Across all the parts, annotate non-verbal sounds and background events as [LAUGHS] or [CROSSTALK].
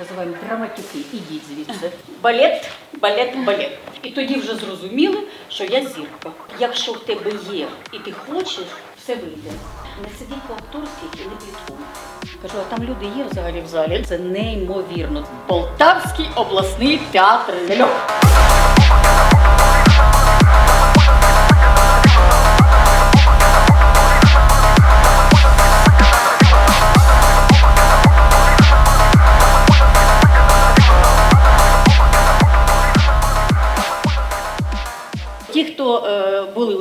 називаємо драматюки. Ідіть звідси. Балет, балет, балет. І тоді вже зрозуміли, що я зірка. Якщо в тебе є і ти хочеш, все вийде. Не сидіть по-акторськи і не пліткуй. Кажу, а там люди є взагалі в залі. Це неймовірно. Полтавський обласний театр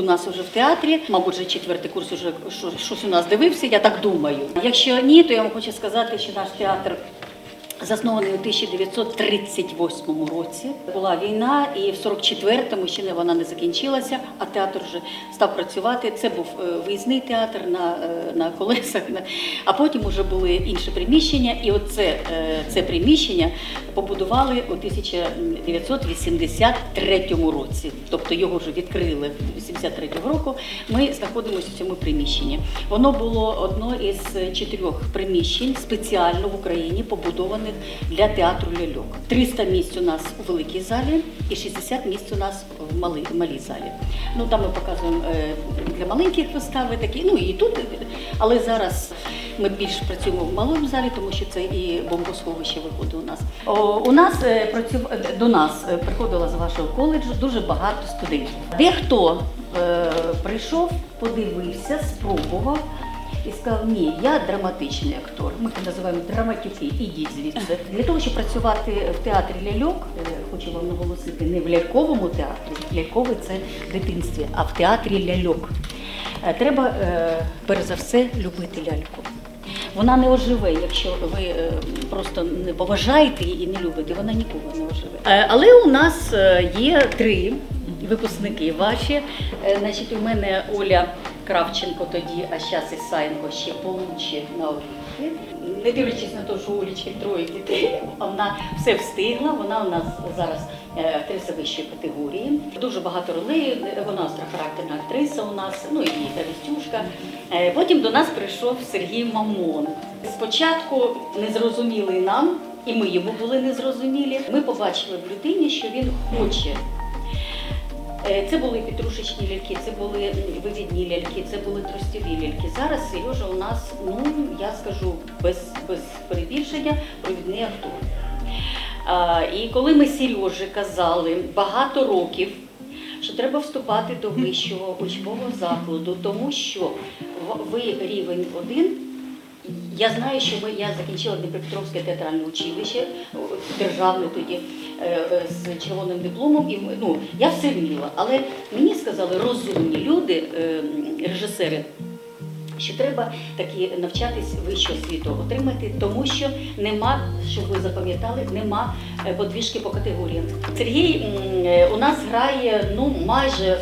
нас вже в театрі, мабуть, вже четвертий курс уже що- щось у нас дивився, я так думаю. Якщо ні, то я вам хочу сказати, що наш театр. Заснований у 1938 році була війна, і в 44-му ще не вона не закінчилася, а театр вже став працювати. Це був е, виїзний театр на, е, на колесах. А потім вже були інші приміщення, і оце е, це приміщення побудували у 1983 році. Тобто його вже відкрили 83 року. Ми знаходимося в цьому приміщенні. Воно було одно із чотирьох приміщень спеціально в Україні побудованих для театру ляльок. 300 місць у нас у великій залі і 60 місць у нас в малій, малій залі. Ну там ми показуємо е, для маленьких вистави такі, ну і тут, але зараз. Ми більше працюємо в малому залі, тому що це і бомбосховище виходить у нас. О, у нас е, працюв до нас е, приходило з вашого коледжу дуже багато студентів. Дехто е, прийшов, подивився, спробував і сказав, ні, я драматичний актор. Ми це називаємо драматюки, ідіть звідси. Для того, щоб працювати в театрі ляльок, е, хочу вам наголосити, не в ляльковому театрі, ляльковий це в дитинстві, а в театрі ляльок. Е, Треба е, перш за все любити ляльку. Вона не оживе, якщо ви просто не поважаєте її і не любите, вона ніколи не оживе. Але у нас є три випускники ваші. Значить, у мене Оля Кравченко тоді, а зараз Ісаєнко ще получить на оріхи. Не дивлячись на те, що у Олічки троє дітей, вона все встигла. Вона у нас зараз е, актриса вищої категорії. Дуже багато ролей. Вона острохарактерна актриса у нас, ну і та Вістюшка. Е, Потім до нас прийшов Сергій Мамон. Спочатку незрозумілий нам, і ми йому були незрозумілі. Ми побачили в людині, що він хоче. Е, Це були петрушечні ляльки, це були вивідні ляльки, це були тростєві ляльки. Зараз Сережа у нас, ну я скажу без, без перебільшення, провідний актор. А, і коли ми Сережі казали багато років, що треба вступати до [LAUGHS] вищого учбового закладу, тому що ви рівень один. Я знаю, що ми, я закінчила Дніпропетровське театральне училище, державне тоді е, е, з червоним дипломом. І ну, я все вміла, але мені сказали розумні люди, е, режисери. Що треба таки навчатись вищого освіту отримати, тому що нема, щоб ви запам'ятали, нема е, подвіжки по категоріям. Сергій у нас грає ну майже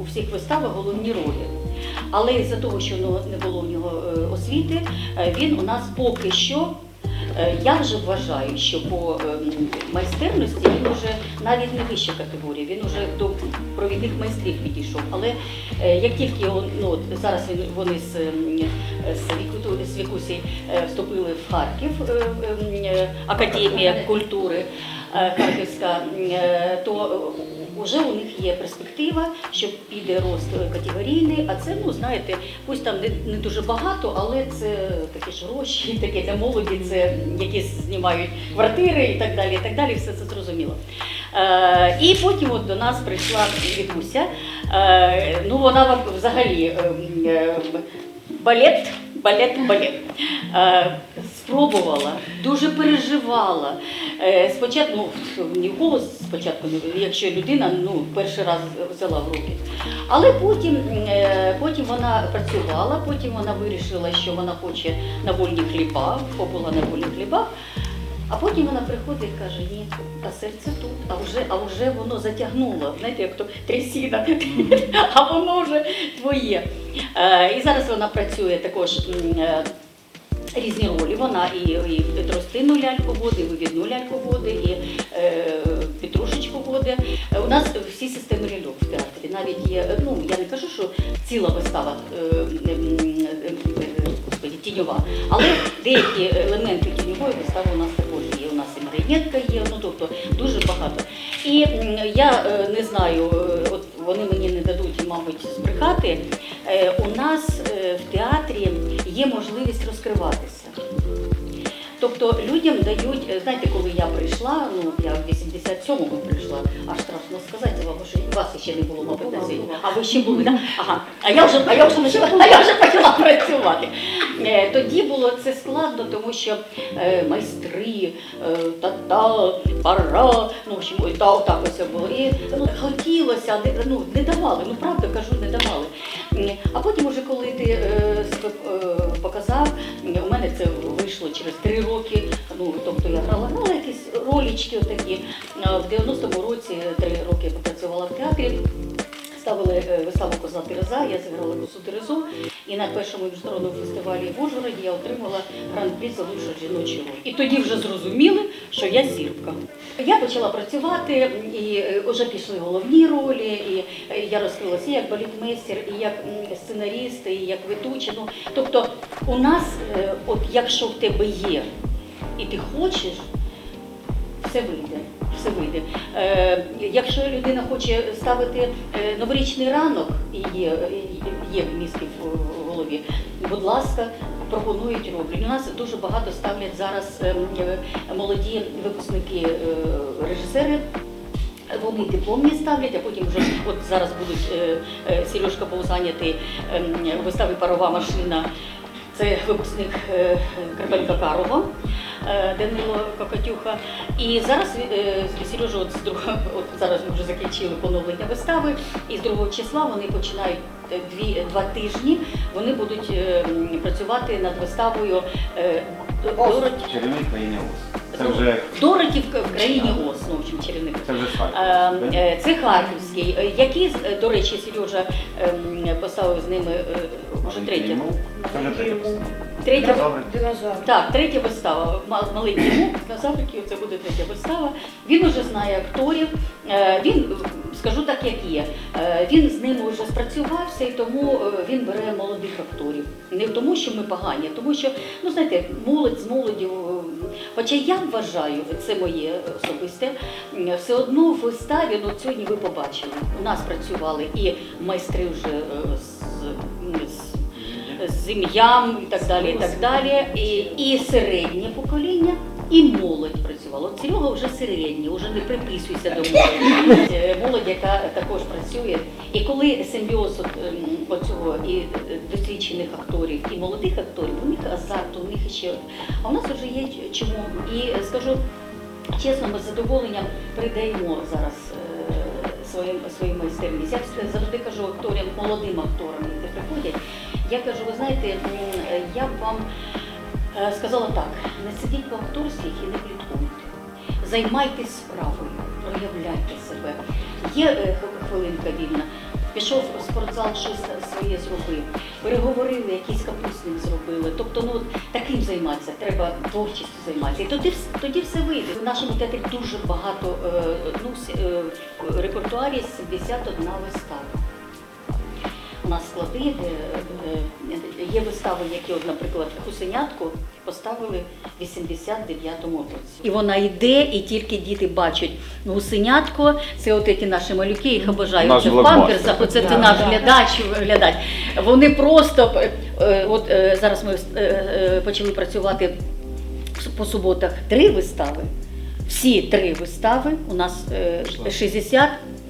у всіх виставах головні ролі. Але із-за того, що не було в нього е, освіти, е, він у нас поки що. е, Я вже вважаю, що по ем, майстерності він вже навіть не вища категорія, він вже до провідних майстрів підійшов. Але як тільки ну, зараз вони з, ем, з, Вікусі вступили в Харків, ем, Академія культури Харківська, то вже у них є перспектива, що піде рост категорійний, а це, ну знаєте, пусть там не, не дуже багато, але це такі ж гроші, [LAUGHS] таке для молоді, це якісь знімають квартири і так далі. І так далі, все це зрозуміло. Е, і потім от до нас прийшла Вікуся. Е, ну вона взагалі е, балет, балет, балет. Е, спробувала, дуже переживала. Е, спочатку, ну, ні в кого спочатку, якщо людина ну, перший раз взяла в руки. Але потім, е, потім вона працювала, потім вона вирішила, що вона хоче на вольні хліба, побула на вольних хлібах. А потім вона приходить і каже, ні, а серце тут, а вже, а вже воно затягнуло, знаєте, як то трясіна, [LAUGHS] а воно вже твоє. Е, і зараз вона працює також різні ролі. Вона і, і тростину ляльку води, і вивідну ляльку води, і е, петрушечку води. Е, У нас всі системи ляльок в театрі. Навіть є, ну я не кажу, що ціла вистава е, е, е, тіньова, але деякі елементи тіньової вистави у нас також є. У є, ну тобто дуже багато. І я е, не знаю, е, от вони мені не дадуть, мабуть, збрехати. Е, У нас в театрі є можливість розкриватися. Тобто людям дають, е, знаєте, коли я прийшла, ну я в 87-му прийшла, аж страшно сказати вам, що вас ще не було, на світі. А ви ще були, так? Ага. А я вже, а я вже почала, а я вже почала працювати. Е, Тоді було це складно, тому що е, майстри, та-та, пара, ну, ой, та отак ось було. І ну, хотілося, не, ну, не давали, ну правда кажу, не давали. А потім, уже коли ти е, це вийшло через три роки. Ну, тобто я грала, грала якісь ролічки отакі. В 90-му році три роки попрацювала в театрі. Ставили е, виставу Коза Тереза, я зіграла козу Терезу, і на першому міжнародному фестивалі в Ужгороді я отримала гран-прі за лучшу жіночу. І тоді вже зрозуміли, що я зірка. Я почала працювати, і е, вже пішли головні ролі, і е, я розкрилася як балетмейстер, і як м, сценаріст, і як ведуча. Ну, тобто у нас, е, от якщо в тебе є, і ти хочеш, все вийде. Все вийде. Е, якщо людина хоче ставити е, новорічний ранок, і є, є мізки в голові, будь ласка, пропонують роблять. У нас дуже багато ставлять зараз е, е, молоді випускники е, режисери. Вони дипломні ставлять, а потім вже от зараз будуть Сережка був зайнятий е, м, вистави Парова машина. Це випускник Карпенка Карова. Е, Данило Кокотюха. І зараз е, Сережа, от з другого, от зараз ми вже закінчили поновлення вистави, і з 2 числа вони починають е, дві, два тижні. Вони будуть е, працювати над виставою Дороті. Чарівник країни Оз. Це вже, Дороті в в країні Ос, ну, в общем, чарівник. це вже Е, Харків. е, Це Харківський, е, який, е, до речі, Сережа ем, поставив з ними е, вже третє. Третя вистава. Третя. Динозавр. так, третя вистава. Маленький мук на Африки, це буде третя вистава. Він уже знає акторів. Е, Він, скажу так, як є. е, Він з ними вже спрацювався, і тому е, він бере молодих акторів. Не тому, що ми погані, а тому що, ну знаєте, молодь з молоддю. е, Хоча я вважаю, це моє особисте, все одно в виставі, ну сьогодні ви побачили, у нас працювали і майстри вже е, з, з з ім'ям. і так далі, і так далі. І, і середнє покоління, і молодь працювала. От Серега вже середній, вже не приписуйся до молоді. Е, Молодь, яка також працює. І коли симбіоз ем, оцього і е, досвідчених акторів, і молодих акторів, у них азарт, у них ще. А у нас вже є чому. І скажу чесно, ми з задоволенням передаємо зараз. е, Своїм своїм майстерність. Я завжди кажу акторам, молодим акторам, які приходять. Я кажу, ви знаєте, я б вам сказала так: не сидіть по акторських і не пліткуйте. Займайтесь справою, проявляйте себе. Є е, хвилинка вільна. Пішов в спортзал, щось своє зробив, переговорили, якийсь капустник зробили. Тобто, ну таким займатися, треба творчістю займатися. І тоді, тоді все вийде. В нашому театрі дуже багато е, ну, е, репертуарі 71 вистава. У нас склади, де е, є вистави, які, от, наприклад, Хусенятку поставили в 89-му році. І вона йде, і тільки діти бачать ну, гусенятко, це от ці наші малюки, їх обожають Наш це в памперсах, оце це Да, наш да. глядач, глядач. Вони просто, е, е, от е, зараз ми е, е, почали працювати по суботах три вистави. Всі три вистави у нас е, 60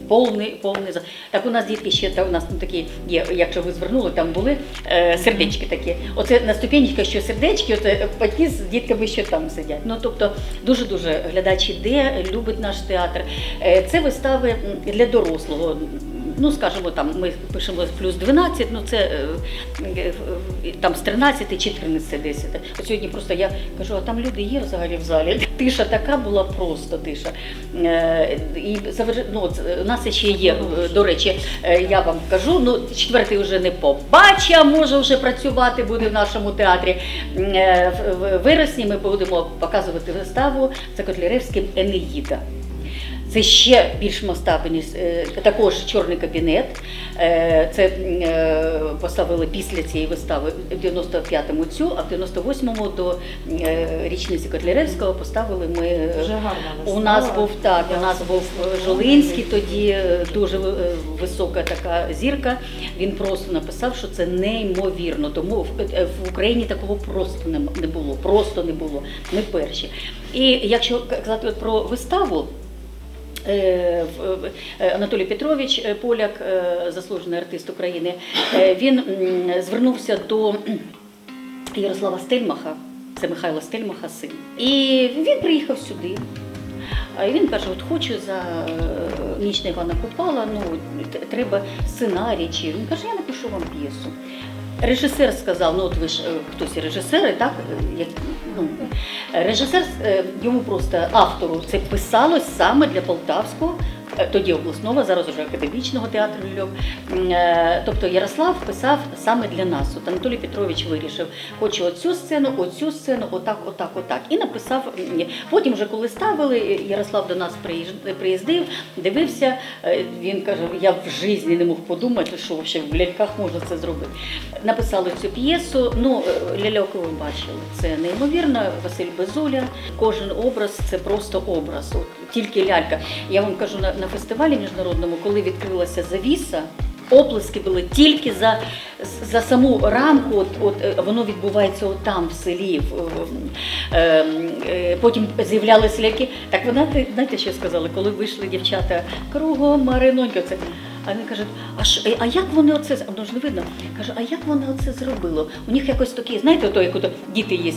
повний, повний Так у нас дітки ще та у нас там такі є, якщо ви звернули, там були е, сердечки такі. Оце на ступенечках, що сердечки, от е, батьки з дітками ще там сидять. Ну тобто дуже дуже глядач іде, любить наш театр. Е, це вистави для дорослого. Ну, скажімо, там ми пишемо плюс 12, ну це е, е, е, там з 13 14 10. От сьогодні просто я кажу, а там люди є взагалі в залі. [LAUGHS] Тиша така була просто тиша. І ну, у нас ще є, до речі, я вам кажу, ну четвертий вже не побачить, а може вже працювати буде в нашому театрі. В вересні ми будемо показувати виставу за Котляревським Енеїда. Це ще більш масштабний, е, також чорний кабінет. Е, Це е, поставили після цієї вистави в 95-му цю, а в 98-му до річниці Котляревського поставили ми. У нас був так, у нас був Жолинський тоді дуже висока така зірка. Він просто написав, що це неймовірно. Тому в, Україні такого просто не, було. Просто не було. Ми перші. І якщо казати про виставу. Е, е, Анатолій Петрович е, Поляк, заслужений артист України, він звернувся до Ярослава Стельмаха, це Михайло Стельмаха син. І він приїхав сюди. А він каже: от хочу за е, ніч на Івана Купала, ну треба сценарій. Чи він каже, я напишу вам п'єсу. Режисер сказав, ну от ви ж е, хтось режисери, так? е, Як, ну, режисер е, йому просто автору це писалось саме для Полтавського, тоді обласного, зараз уже академічного театру Львів. Е, Тобто Ярослав писав саме для нас. От Анатолій Петрович вирішив, хочу оцю сцену, оцю сцену, отак, отак, отак. І написав. Потім, вже коли ставили, е, Ярослав до нас приїздив, дивився. е, Він каже: я в житті не мог подумати, що вообще в ляльках можна це зробити. Написали цю п'єсу. Ну, е, ляльок ви бачили. Це неймовірно. Василь Безуля. Кожен образ це просто образ. От тільки лялька. Я вам кажу на, на фестивалі міжнародному, коли відкрилася завіса. Оплески були тільки за, за саму рамку, от, от е, воно відбувається от там, в селі. В, е, е, потім з'являлися ляльки. Так вона, знаєте, що сказала, коли вийшли дівчата кругом Маринонька, це. А вони кажуть, а, що, а як вони оце, воно ж не видно, каже, а як вони оце зробило? У них якось такі, знаєте, ото, як ото діти є,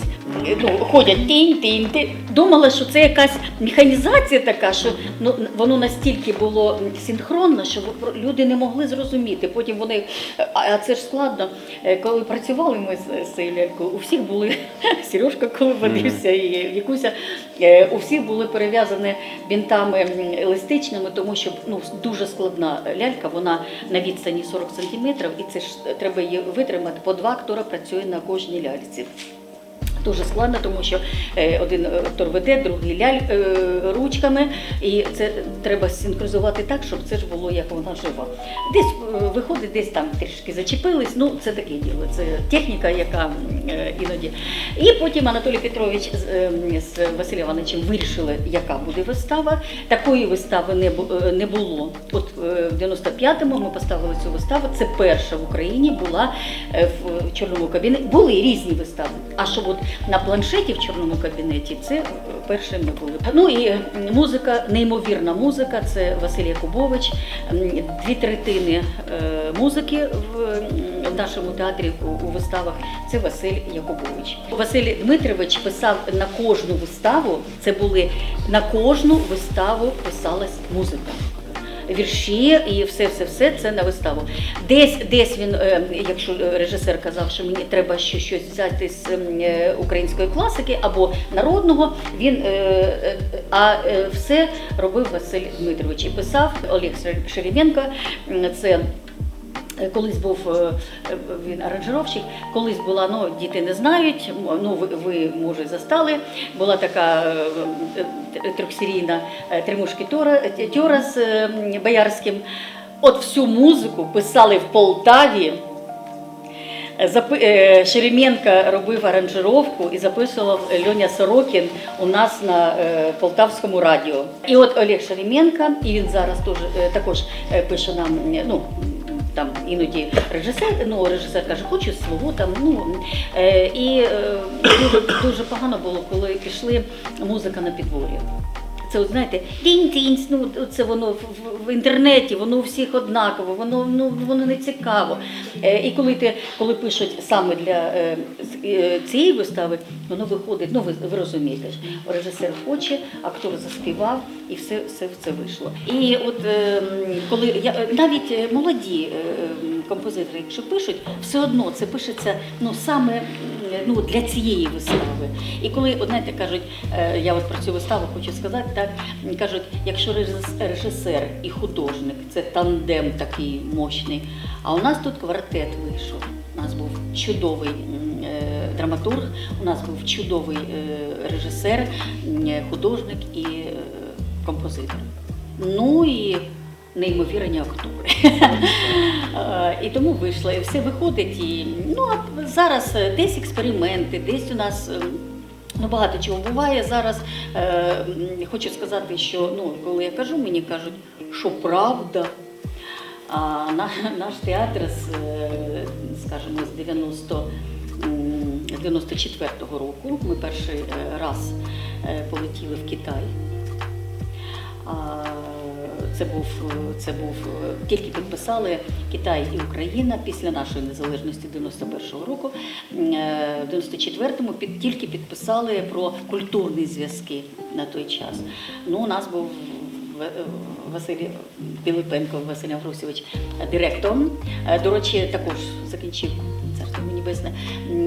ну, ходять тінь, тінь, тінь. Думала, що це якась механізація така, що ну, воно настільки було синхронно, що люди не могли зрозуміти. Потім вони, а, а це ж складно, Е, коли працювали ми з, лялькою, у всіх були, [LAUGHS] Сережка коли водився, і Вікуся, е, у всіх були перев'язані бінтами еластичними, тому що ну, дуже складна лялька, вона на відстані 40 сантиметрів, і це ж треба її витримати. По два актора працює на кожній ляльці. Дуже складно, тому що е, один актор веде, другий ляль е, ручками, і це треба синхронізувати так, щоб це ж було як вона жива. Десь е, виходить, десь там трішки зачепились. Ну це таке діло. Це техніка, яка е, іноді. І потім Анатолій Петрович з, е, Василем Івановичем вирішили, яка буде вистава. Такої вистави не бу- е, не було. От е, в 95-му ми поставили цю виставу. Це перша в Україні була е, в чорному кабінеті. Були різні вистави. А щоб от на планшеті в чорному кабінеті це е, перше ми були. Ну і музика, неймовірна музика. Це Василь Якубович. Дві третини е, музики в, нашому театрі у виставах. Це Василь Якубович. Василь Дмитрович писав на кожну виставу. Це були на кожну виставу писалась музика вірші і все, все, все це на виставу. Десь, десь він, е, якщо режисер казав, що мені треба ще щось взяти з е, української класики або народного, він е, е, а е, все робив Василь Дмитрович і писав Олег Шеременко. Це Е, Колись був е, е, він аранжировщик, колись була, ну діти не знають, ну ви, ви може застали. Була така е, е, Тора, Тьора з Боярським. От всю музику писали в Полтаві. Е, Шеременко робив аранжировку і записував Льоня Сорокін у нас на е, Полтавському радіо. І от Олег Шеременко, і він зараз також пише нам, ну, там іноді режисер, ну режисер каже, хочу свого там. Ну е, і е, дуже, дуже погано було, коли пішли музика на підворі. Це знаєте, тінь-тінь, ну це воно в, інтернеті, воно у всіх однаково, воно ну воно не цікаво. Е, і коли ти коли пишуть саме для е, е, цієї вистави, воно виходить. Ну ви, ви розумієте режисер хоче, актор заспівав, і все, все це вийшло. І от коли я навіть молоді е, композитори, якщо пишуть, все одно це пишеться ну саме м, ну для цієї вистави. І коли знаєте, кажуть, е, я от про цю виставу хочу сказати, так кажуть, якщо режисер і художник це тандем такий мощний. А у нас тут квартет вийшов. У нас був чудовий е, драматург, у нас був чудовий е, режисер, художник і композитор. Ну і неймовірні актори. [LAUGHS] І тому вийшла, і все виходить. І, ну, зараз е, десь експерименти, десь у нас. е, Ну, багато чого буває зараз. Е, хочу сказати, що ну, коли я кажу, мені кажуть, що правда. А на, наш театр з, е, скажімо, з 90, 94-го року ми перший раз полетіли в Китай. Це був, це був е, тільки підписали Китай і Україна після нашої незалежності 91-го року. Е, В 94-му під, тільки підписали про культурні зв'язки на той час. Ну, у нас був Василь Пилипенко Василь Авросович директором. Е, До речі, також закінчив небесне,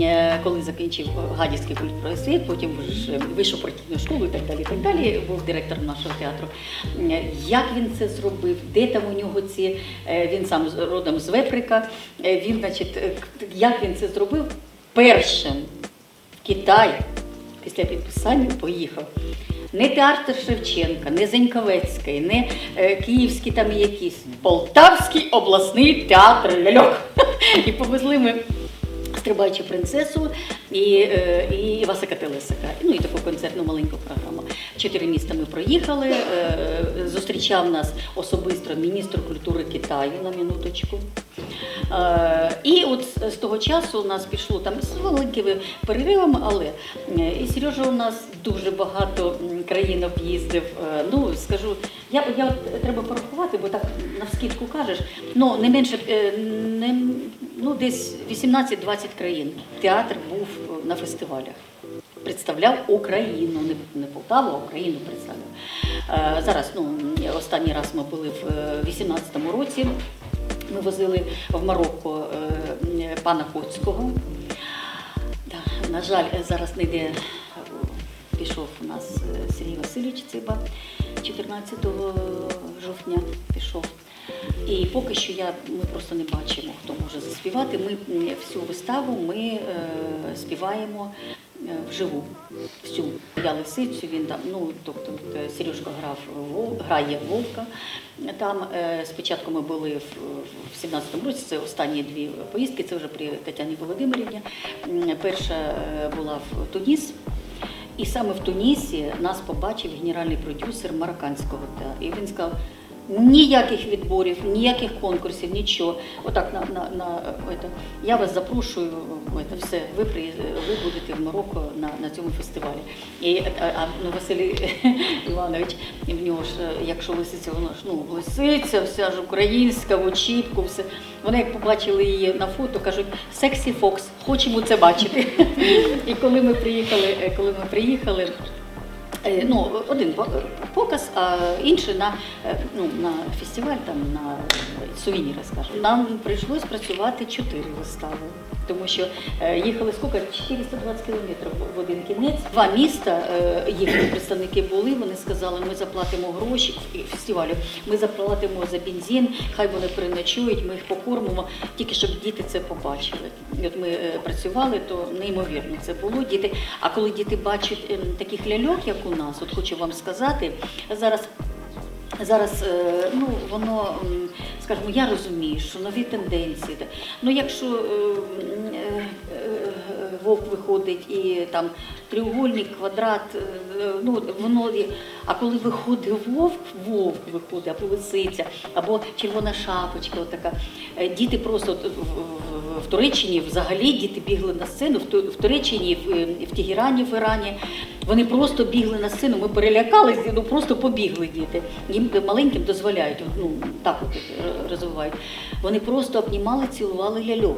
е, коли закінчив Гадівський культпросвіт, потім вийшов партійну школу і так далі. так далі. Був директором нашого театру. Е, Як він це зробив? Де там у нього ці е, він сам родом з Веприка. Е, Він, значить, е, як він це зробив? Першим в Китай після підписання поїхав. Не театр Шевченка, не Зеньковецький, не е, Київський там якийсь, Полтавський обласний театр ляльок. [LAUGHS] І повезли ми Стрибаючу принцесу і, е, і Іваса Кателесика. Ну і таку концертну маленьку програму. Чотири міста ми проїхали. е, Зустрічав нас особисто міністр культури Китаю на минуточку. Е, І от з- того часу у нас пішло там з великими переривами, але і Сережа у нас дуже багато країн об'їздив. Е, Ну скажу, я, я от треба порахувати, бо так навскідку кажеш. Ну не менше е, не ну десь 18-20 країн. Театр був е, на фестивалях. Представляв Україну, не, Полтаву, а Україну представляв. Е, зараз, ну останній раз ми були в е, 18-му році. Ми возили в Марокко е, пана Коцького. На жаль, зараз не йде, е, пішов у нас е, Сергій Васильович Циба 14 жовтня пішов. І поки що я, ми просто не бачимо, хто може заспівати. Ми всю виставу ми е, співаємо е, вживу. Всю. Я лисицю, він там, ну, тобто е, Сережка грав, грає Вовка. Там е, спочатку ми були в, в 17-му році, це останні дві поїздки, це вже при Тетяні Володимирівні. Перша була в Туніс. І саме в Тунісі нас побачив генеральний продюсер марокканського театру. І він сказав, ніяких відборів, ніяких конкурсів, нічого. Отак на, на, на это, я вас запрошую, это, все, ви, приїз- ви будете в Марокко на, на цьому фестивалі. І, а, а, ну, Василь [LAUGHS] Іванович, в нього ж, якщо лисиця, воно ж ну, лисиця, вся ж українська, в очіпку, все. Вони як побачили її на фото, кажуть, сексі Фокс, хочемо це бачити. [LAUGHS] І коли ми приїхали, коли ми приїхали. Е, Ну, один по- показ, а інший на, е, ну, на фестиваль, там, на сувеніри, скажімо. Нам прийшлось працювати чотири вистави, тому що е, їхали скільки? 420 кілометрів в один кінець. Два міста, е, їхні представники були, вони сказали, ми заплатимо гроші і фестивалю, ми заплатимо за бензин, хай вони переночують, ми їх покормимо, тільки щоб діти це побачили. От ми е, працювали, то неймовірно це було. Діти, а коли діти бачать ем, таких ляльок, як у нас, от хочу вам сказати, зараз Зараз е, ну воно, скажімо, я розумію, що нові тенденції. Ну, якщо е, е, вовк виходить і там треугольник, квадрат, ну воно а коли виходить вовк, вовк виходить, або лисиця, або червона шапочка, така. е, Діти просто в, Туреччині взагалі діти бігли на сцену, в, Туреччині, в, в Тегерані, в Ірані. Вони просто бігли на сцену, ми перелякалися, ну просто побігли діти. Їм маленьким дозволяють, ну так от е, розвивають. Вони просто обнімали, цілували ляльок.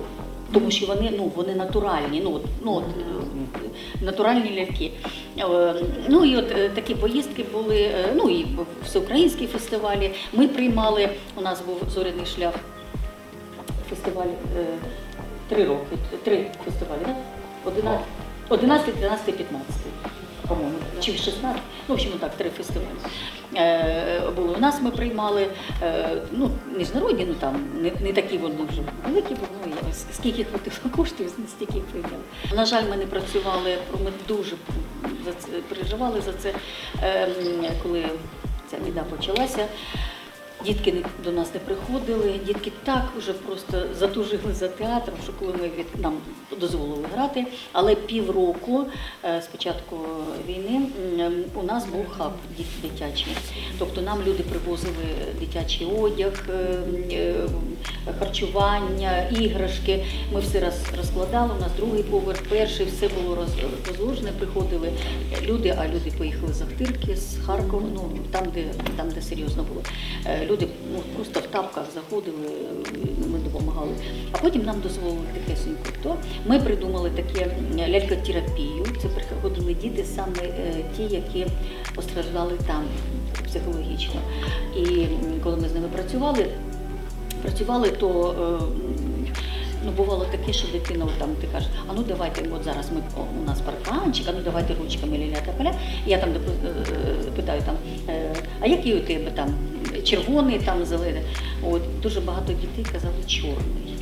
Тому що вони, ну, вони натуральні, ну, ну, от, е, натуральні ляльки. Е, Ну і от е, такі поїздки були, е, ну і всеукраїнські фестивалі. Ми приймали, у нас був зоряний шлях фестиваль е, три роки, три фестивалі, так? 11, 11, 13, 15, по-моєму, чи 16, ну, в общем, так, три фестивалі. Е, були у нас, ми приймали, е, ну, міжнародні, ну там, не, не такі вони вже великі, бо ну, я, скільки хватило [LAUGHS] коштів, стільки прийняли. На жаль, ми не працювали, ми дуже за це, переживали за це, е, коли ця біда почалася. Дітки до нас не приходили, дітки так вже просто затужили за театром, що коли ми від нам дозволили грати. Але півроку е, з початку війни у нас був хаб дитячий. Тобто нам люди привозили дитячий одяг, е, е, харчування, іграшки. Ми все роз, розкладали. У нас другий поверх, перший, все було роз- розложене. Приходили люди, а люди поїхали з Ахтирки, з Харкова, ну там, де там, де серйозно було. Люди ну, просто в тапках заходили, е, ми допомагали. А потім нам дозволили тихесенько. То ми придумали таке лялькотерапію. Це приходили діти саме е, ті, які постраждали там психологічно. І коли ми з ними працювали, працювали, то е, ну, бувало таке, що дитина там ти кажеш, а ну давайте, от зараз ми у нас парканчик, а ну давайте ручками ля поля. Я там питаю там, а який у тебе там червоний, там зелений. От дуже багато дітей казали чорний.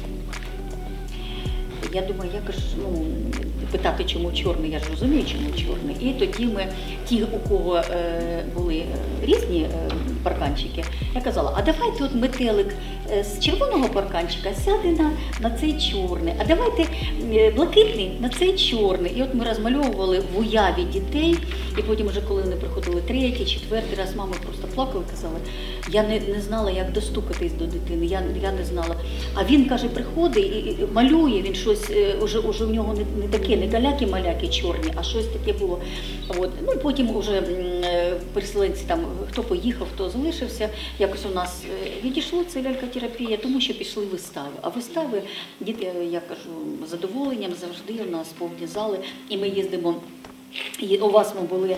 Я думаю, як ж ну питати, чому чорний, я ж розумію, чому чорний. І тоді ми, ті, у кого е, були е, різні е, парканчики, я казала, а давайте от метелик е, з червоного парканчика сяде на, на цей чорний, а давайте е, блакитний на цей чорний. І от ми розмальовували в уяві дітей, і потім, вже коли вони приходили третій, четвертий раз, мами просто плакали, казали, я не, не знала, як достукатись до дитини, я, я не знала. А він каже, приходить і, і малює, він щось уже, уже у нього не, не таке, не далякі-маляки чорні, а щось таке було. От. Ну, потім вже е, переселенці там, хто поїхав, хто залишився, якось у нас е, відійшло це лялькотерапія, тому що пішли вистави. А вистави, діти, е, я кажу, задоволенням завжди у нас повні зали, і ми їздимо. І у вас ми були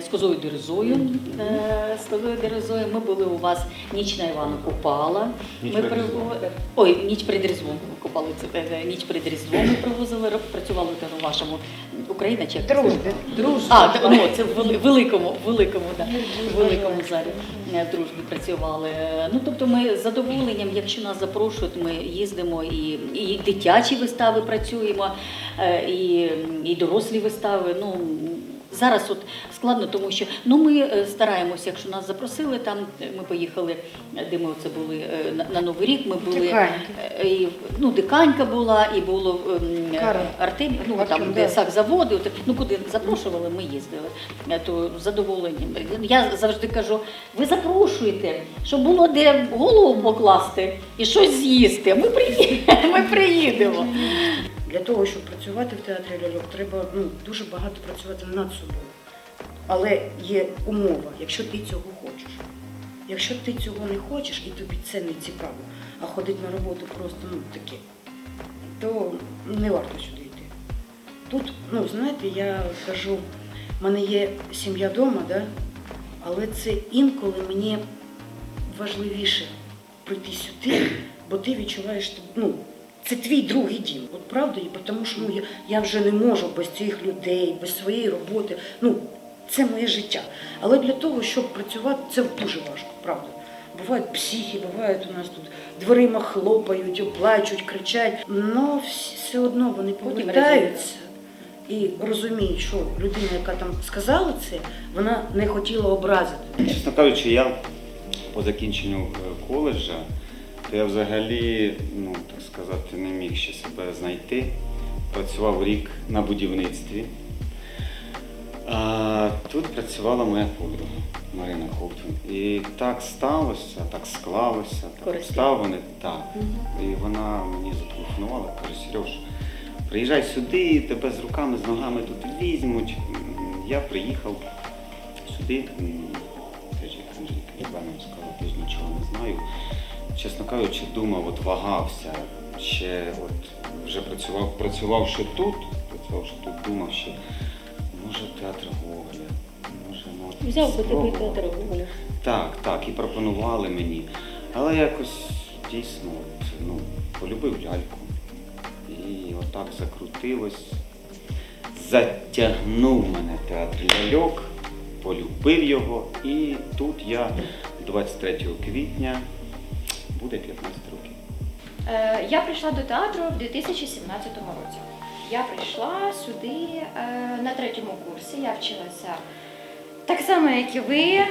з козою Дерезою. е, З козою Дерезою. Ми були у вас ніч на Івана Купала. Ніч ми при- Різдвом. Ой, ніч перед Різдвом купали це е, ніч перед Різдвом. Ми привозили, працювали там у вашому Україна чи? Дружбі. Дружбі. А, ну, це в великому, великому, да, великому залі е, в дружбі працювали. Е, Ну тобто ми з задоволенням, якщо нас запрошують, ми їздимо і, і дитячі вистави працюємо, е, і, і дорослі вистави. Ну зараз от складно, тому що ну ми е, стараємося, якщо нас запросили, там е, ми поїхали, е, де ми це були е, на, на Новий рік. Ми були Диканьки. е, і, ну, диканька була, і було Карл. Артем, ну Артем, там де сакзаводи, ну куди запрошували, ми їздили. Е, То з задоволенням. Я завжди кажу, ви запрошуєте, щоб було де голову покласти і щось з'їсти. Ми приїдемо. [LAUGHS] Ми приїдемо. Для того, щоб працювати в театрі ляльок, треба ну, дуже багато працювати над собою. Але є умова, якщо ти цього хочеш. Якщо ти цього не хочеш і тобі це не цікаво, а ходити на роботу просто ну, таке, то не варто сюди йти. Тут, ну знаєте, я кажу, в мене є сім'я вдома, да? але це інколи мені важливіше прийти сюди, бо ти відчуваєш, ну, це твій другий дім. От правда, і тому що ну, я, я вже не можу без цих людей, без своєї роботи. Ну, це моє життя. Але для того, щоб працювати, це дуже важко, правда. Бувають психи, бувають у нас тут дверима хлопають, плачуть, кричать. але все одно вони повертаються і розуміють, що людина, яка там сказала це, вона не хотіла образити. Чесно кажучи, я по закінченню е, коледжа, то я взагалі, ну так сказати, не міг ще себе знайти. Працював рік на будівництві. А тут працювала моя подруга Марина Ковтун. І так сталося, так склалося, так обставини, так. І вона мені зателефонувала, каже, Сереж, приїжджай сюди, тебе з руками, з ногами тут візьмуть. Я приїхав сюди. Чесно кажучи, думав, от вагався. Ще от вже працював, працював ще тут, працював ще тут, думав, що може театр Гоголя, може ну, Взяв би тебе театр Гоголя. Так, так, і пропонували мені. Але якось дійсно от, ну, полюбив ляльку. І отак закрутилось. Затягнув мене театр ляльок, полюбив його. І тут я 23 квітня буде 15 років. Е, Я прийшла до театру в 2017 році. Я прийшла сюди е, на третьому курсі. Я вчилася так само, як і ви, е,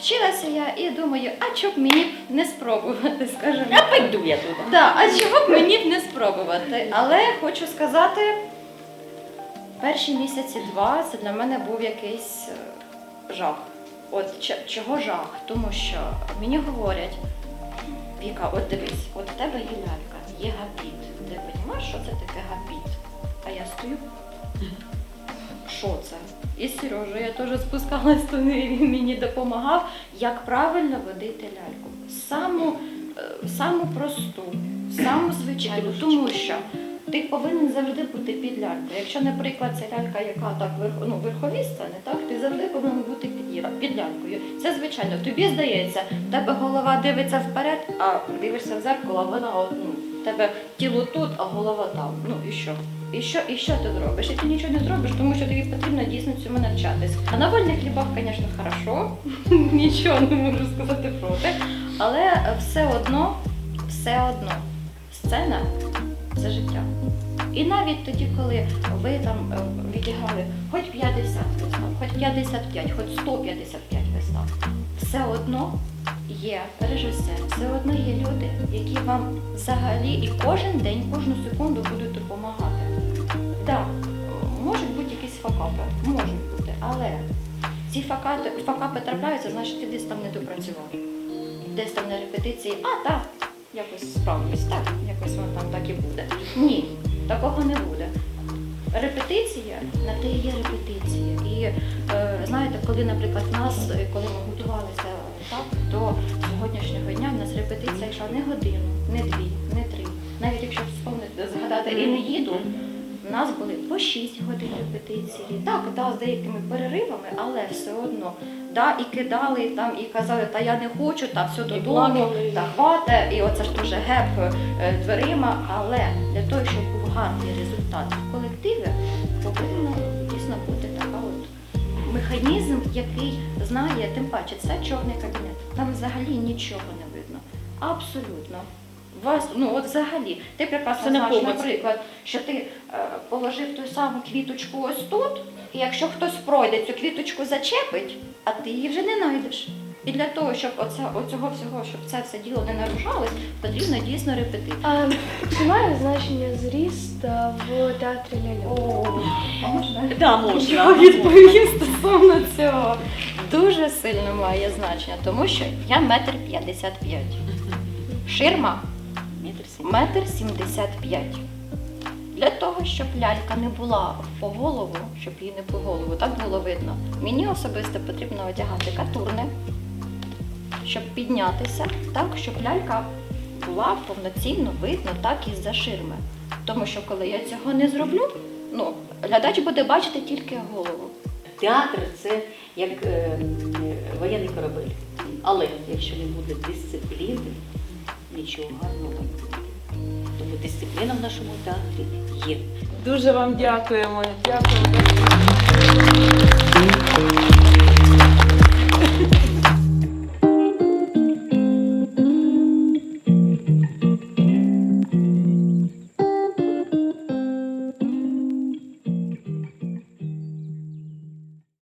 вчилася я і думаю, а чоб мені б не спробувати, скажімо. А пойду я туди. Да, а чого б мені б не спробувати? Але хочу сказати, перші місяці два це для мене був якийсь жах. От чого жах? Тому що мені говорять, Віка, от дивись, от в тебе є лялька, є гапіт. Ти розумієш, що це таке гапіт? А я стою. Що це? І Сережа, я теж спускалась туди, він мені допомагав, як правильно водити ляльку. Саму, е, саму просту, саму звичайну, тому що ти повинен завжди бути під лялькою. Якщо, наприклад, це лялька, яка так ну, верхові стане, так ти завжди повинен бути під, під лялькою. Це звичайно. Тобі здається, в тебе голова дивиться вперед, а дивишся в зеркало, вона ну, в тебе тіло тут, а голова там. Ну і що? І що, і що ти зробиш? І ти нічого не зробиш, тому що тобі потрібно дійсно цьому навчатись. А на вольних хлібах, звісно, хорошо, [LAUGHS] нічого не можу сказати проти. Але все одно, все одно, сцена це життя. І навіть тоді, коли ви там е, відіграли хоч 50 вистав, хоч 55, хоч 155 вистав, все одно є режисер, все одно є люди, які вам взагалі і кожен день, кожну секунду будуть допомагати. Так, можуть бути якісь факапи, можуть бути, але ці факапи, факапи трапляються, значить ти десь там не допрацював. Десь там на репетиції, а так, якось справлюсь, так, якось воно там так і буде. Ні, такого не буде. Репетиція на те є репетиція. І е, знаєте, коли, наприклад, нас, е, коли ми готувалися так, до сьогоднішнього дня, в нас репетиція йшла не годину, не дві, не три. Навіть якщо вспомнити, згадати і не їду, нас були по 6 годин репетиції. Так, да, з деякими переривами, але все одно. Да, і кидали там, і казали, та я не хочу, та все додому, та хвата, і оце ж дуже геп е, дверима. Але для того, щоб був гарний результат в колективі, повинна дійсно бути така от механізм, який знає, тим паче, це чорний кабінет. Там взагалі нічого не видно. Абсолютно. Вас, ну от взагалі, ти прекрасно Це знаєш, наприклад, що ти е, положив ту саму квіточку ось тут, і якщо хтось пройде цю квіточку зачепить, а ти її вже не знайдеш. І для того, щоб оце, оцього всього, щоб це все діло не нарушалось, потрібно дійсно репетиція. А чи має значення зріст а, в театрі ляльок? А можна? Да, можна. Я відповім стосовно цього. Дуже сильно має значення, тому що я метр п'ятдесят п'ять. Ширма Метр сім. метр сімдесят п'ять. Для того, щоб лялька не була по голову, щоб її не по голову, так було видно. Мені особисто потрібно одягати катурни, щоб піднятися, так, щоб лялька була повноцінно видно, так і з-за ширми. Тому що коли я цього не зроблю, ну, глядач буде бачити тільки голову. Театр це як е, воєнний корабель. Але якщо не буде дисципліни, нічого гарного не буде. Тому дисципліна в нашому театрі є. Дуже вам дякуємо. Дякуємо.